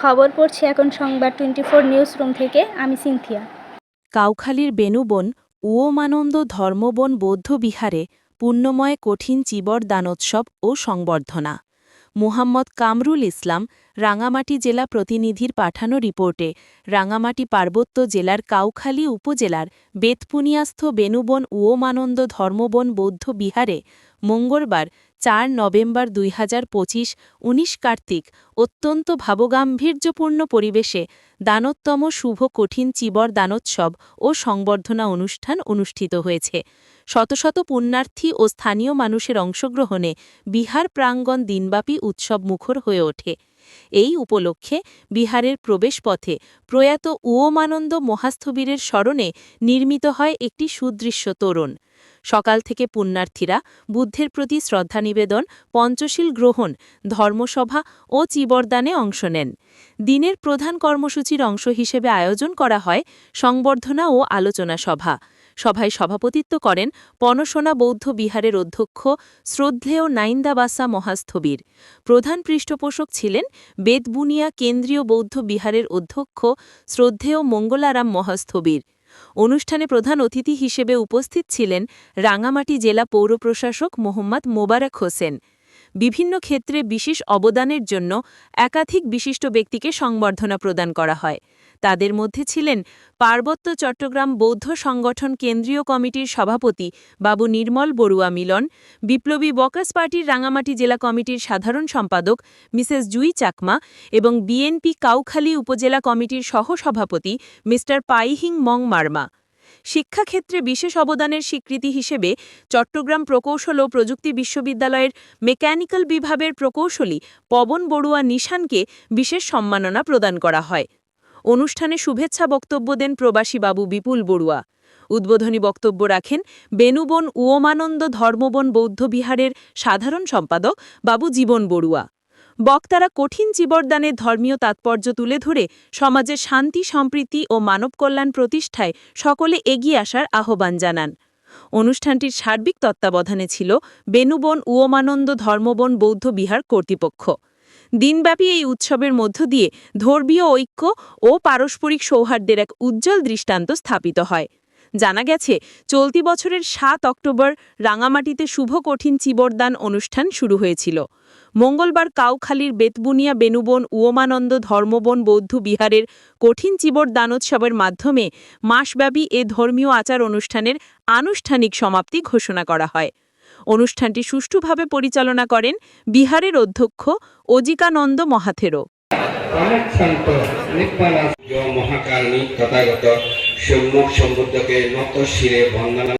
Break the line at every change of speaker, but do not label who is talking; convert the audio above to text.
খবর পড়ছি এখন সংবাদ টোয়েন্টি ফোর নিউজ রুম থেকে। আমি সিনথিয়া।
কাউখালীর বেনুবন, উওমানন্দ ধর্মবন বৌদ্ধবিহারে পুণ্যময় কঠিন চিবর দানোৎসব ও সংবর্ধনা। মুহাম্মদ কামরুল ইসলাম, রাঙামাটি জেলা প্রতিনিধির পাঠানো রিপোর্টে রাঙামাটি পার্বত্য জেলার কাউখালী উপজেলার বেতপুনিয়াস্থ বেনুবন, উওমানন্দ ধর্মবন বৌদ্ধ বিহারে মঙ্গলবার চার নভেম্বর দুই হাজার পঁচিশ, উনিশ কার্তিক, অত্যন্ত ভাবগাম্ভীর্যপূর্ণ পরিবেশে দানোত্তম শুভ কঠিন চিবর দানোৎসব ও সংবর্ধনা অনুষ্ঠান অনুষ্ঠিত হয়েছে। শত শত পুণ্যার্থী ও স্থানীয় মানুষের অংশগ্রহণে বিহার প্রাঙ্গণ দিনব্যাপী উৎসব মুখর হয়ে ওঠে। এই উপলক্ষে বিহারের প্রবেশপথে প্রয়াত উওমানন্দ মহাস্থবীরের স্মরণে নির্মিত হয় একটি সুদৃশ্য তোরণ। সকাল থেকে পুণ্যার্থীরা বুদ্ধের প্রতি শ্রদ্ধা নিবেদন, পঞ্চশীল গ্রহণ, ধর্মসভা ও চিবরদানে অংশ নেন। দিনের প্রধান কর্মসূচির অংশ হিসেবে আয়োজন করা হয় সংবর্ধনা ও আলোচনা সভা। সভায় সভাপতিত্ব করেন পনসোনা বৌদ্ধ বিহারের অধ্যক্ষ শ্রদ্ধেয় নাইন্দাবাসা মহাস্থবির। প্রধান পৃষ্ঠপোষক ছিলেন বেদবুনিয়া কেন্দ্রীয় বৌদ্ধ বিহারের অধ্যক্ষ শ্রদ্ধেয় মঙ্গলারাম মহাস্থবীর। অনুষ্ঠানে প্রধান অতিথি হিসেবে উপস্থিত ছিলেন রাঙামাটি জেলা পৌর প্রশাসক মোহাম্মদ মোবারক হোসেন। বিভিন্ন ক্ষেত্রে বিশেষ অবদানের জন্য একাধিক বিশিষ্ট ব্যক্তিকে সংবর্ধনা প্রদান করা হয়। তাদের মধ্যে ছিলেন পার্বত্য চট্টগ্রাম বৌদ্ধ সংগঠন কেন্দ্রীয় কমিটির সভাপতি বাবু নির্মল বড়ুয়া মিলন, বিপ্লবী বকাস পার্টির রাঙামাটি জেলা কমিটির সাধারণ সম্পাদক মিসেস জুই চাকমা এবং বিএনপি কাউখালী উপজেলা কমিটির সহসভাপতি মিস্টার পাইহিং মং মার্মা শিক্ষাক্ষেত্রে বিশেষ অবদানের স্বীকৃতি হিসেবে চট্টগ্রাম প্রকৌশল ও প্রযুক্তি বিশ্ববিদ্যালয়ের মেকানিক্যাল বিভাগের প্রকৌশলী পবন বড়ুয়া নিশানকে বিশেষ সম্মাননা প্রদান করা হয়। অনুষ্ঠানে শুভেচ্ছা বক্তব্য দেন প্রবাসী বাবু বিপুল বড়ুয়া। উদ্বোধনী বক্তব্য রাখেন বেনুবন উওমানন্দ ধর্মবন বৌদ্ধবিহারের সাধারণ সম্পাদক বাবু জীবন বড়ুয়া। বক্তারা কঠিন জীবরদানের ধর্মীয় তাৎপর্য তুলে ধরে সমাজে শান্তি, সম্প্রীতি ও মানব কল্যাণ প্রতিষ্ঠায় সকলে এগিয়ে আসার আহ্বান জানান। অনুষ্ঠানটির সার্বিক তত্ত্বাবধানে ছিল বেনুবন উওমানন্দ ধর্মবন বৌদ্ধ বিহার কর্তৃপক্ষ। দিনব্যাপী এই উৎসবের মধ্য দিয়ে ধর্মীয় ঐক্য ও পারস্পরিক সৌহার্দ্যের এক উজ্জ্বল দৃষ্টান্ত স্থাপিত হয়। জানা গেছে চলতি বছরের সাত অক্টোবর রাঙামাটিতে শুভ কঠিন চিবরদান অনুষ্ঠান শুরু হয়েছিল। মঙ্গলবার কাউখালীর বেতবুনিয়া বেনুবন উওমানন্দ ধর্মবন বৌদ্ধ বিহারের কঠিন চিবর দানোৎসবের মাধ্যমে মাসব্যাপী এ ধর্মীয় আচার অনুষ্ঠানের আনুষ্ঠানিক সমাপ্তি ঘোষণা করা হয়। অনুষ্ঠানটি সুষ্ঠুভাবে পরিচালনা করেন বিহারের অধ্যক্ষ অজিকানন্দ মহাথেরো
সম্মুখ সম্বুদ্ধকে নত শিরে বন্দনা